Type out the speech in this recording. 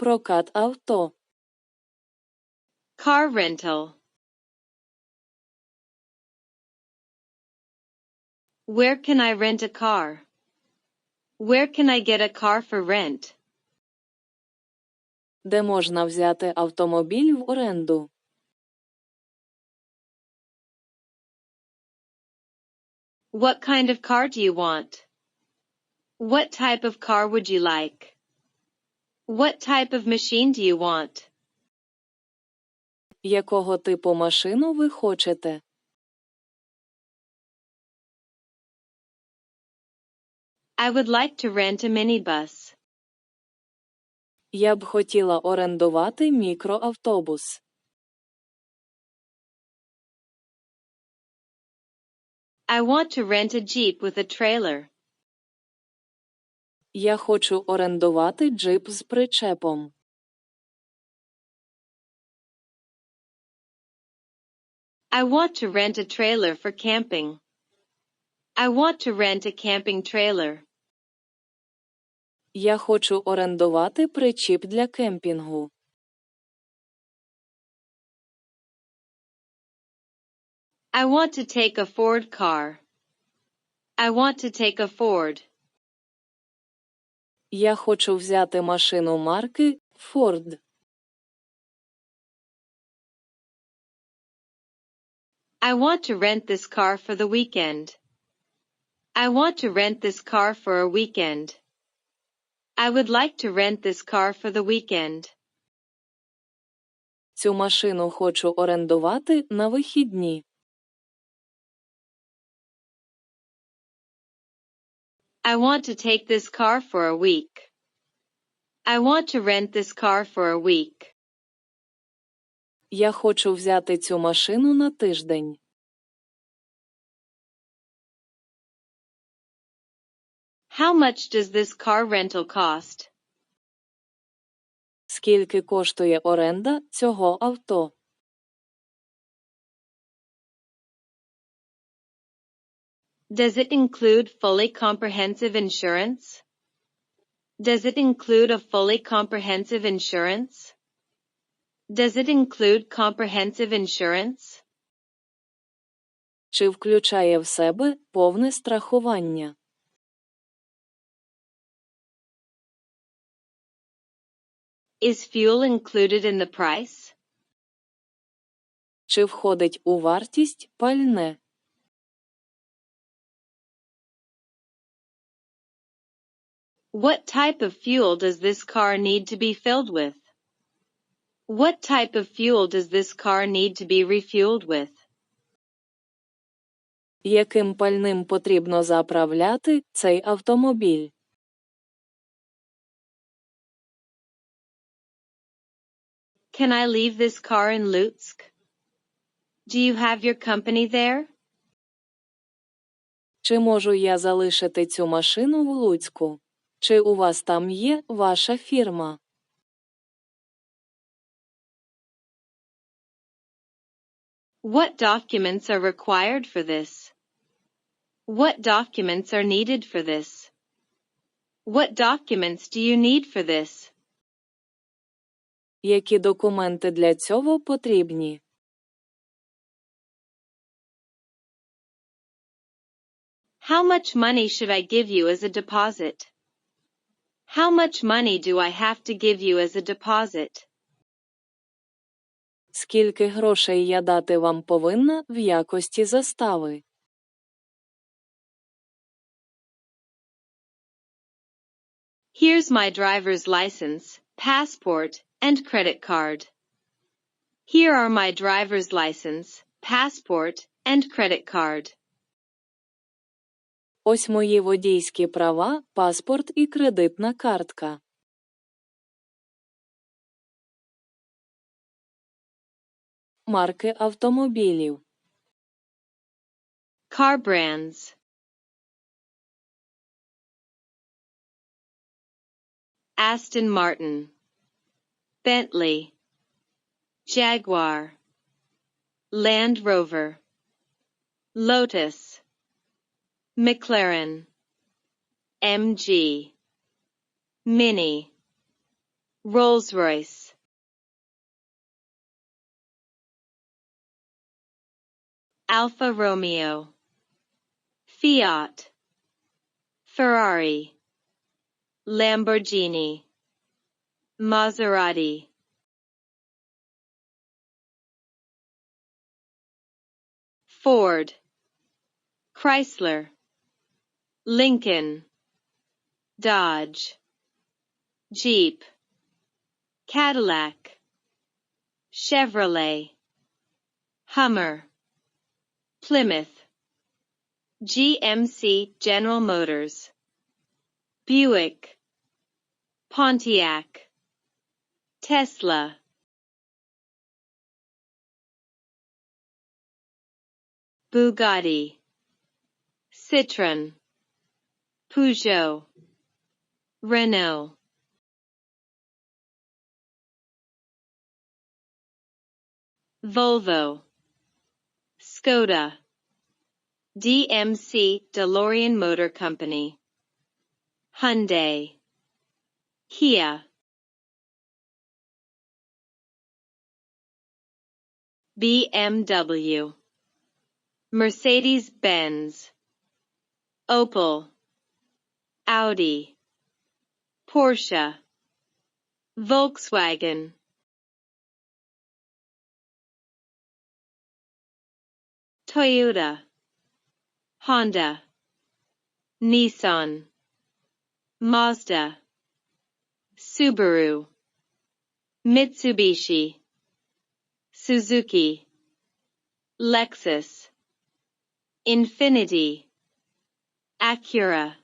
Прокат авто. Car rental. Where can I rent a car? Where can I get a car for rent? Де можна взяти автомобіль в оренду? What kind of car do you want? What type of car would you like? What type of machine do you want? Якого типу машину ви хочете? I would like to rent a minibus. Я б хотіла орендувати мікроавтобус. I want to rent a Jeep with a trailer. Я хочу орендувати джип з причепом. I want to rent a trailer for camping. I want to rent a camping trailer. Я хочу орендувати причіп для кемпінгу. I want to take a Ford car. I want to take a Ford. Я хочу взяти машину марки Ford. I want to rent this car for the weekend. I want to rent this car for a weekend. I would like to rent this car for the weekend. Цю машину хочу орендувати на вихідні. I want to take this car for a week. I want to rent this car for a week. Я хочу взяти цю машину на тиждень. How much does this car rental cost? Скільки коштує оренда цього авто? Does it include fully comprehensive insurance? Does it include a fully comprehensive insurance? Does it include comprehensive insurance? Чи включає в себе повне страхування? Is fuel included in the price? Чи входить у вартість пальне? What type of fuel does this car need to be filled with? What type of fuel does this car need to be refueled with? Яким пальним потрібно заправляти цей автомобіль? Can I leave this car in Lutsk? Do you have your company there? Чи можу я залишити цю машину в Луцьку? Чи у вас там є ваша фірма? What documents are required for this? What documents are needed for this? What documents do you need for this? Які документи для цього потрібні? How much money should I give you as a deposit? How much money do I have to give you as a deposit? Скільки грошей я дати вам повинна в якості застави? Here's my driver's license, passport, and credit card. Here are my driver's license, passport, and credit card. Ось мої водійські права, паспорт і кредитна картка. Марки автомобілів. Car brands. Aston Martin. Bentley. Jaguar. Land Rover. Lotus. McLaren. MG. Mini. Rolls-Royce. Alfa Romeo. Fiat. Ferrari. Lamborghini. Maserati. Ford. Chrysler. Lincoln. Dodge. Jeep. Cadillac. Chevrolet. Hummer. Plymouth. GMC General Motors. Buick. Pontiac. Tesla. Bugatti. Citroen. Peugeot. Renault. Volvo. Skoda. DMC DeLorean Motor Company. Hyundai. Kia. BMW. Mercedes-Benz. Opel. Audi. Porsche. Volkswagen. Toyota. Honda. Nissan. Mazda. Subaru. Mitsubishi. Suzuki. Lexus. Infinity. Acura.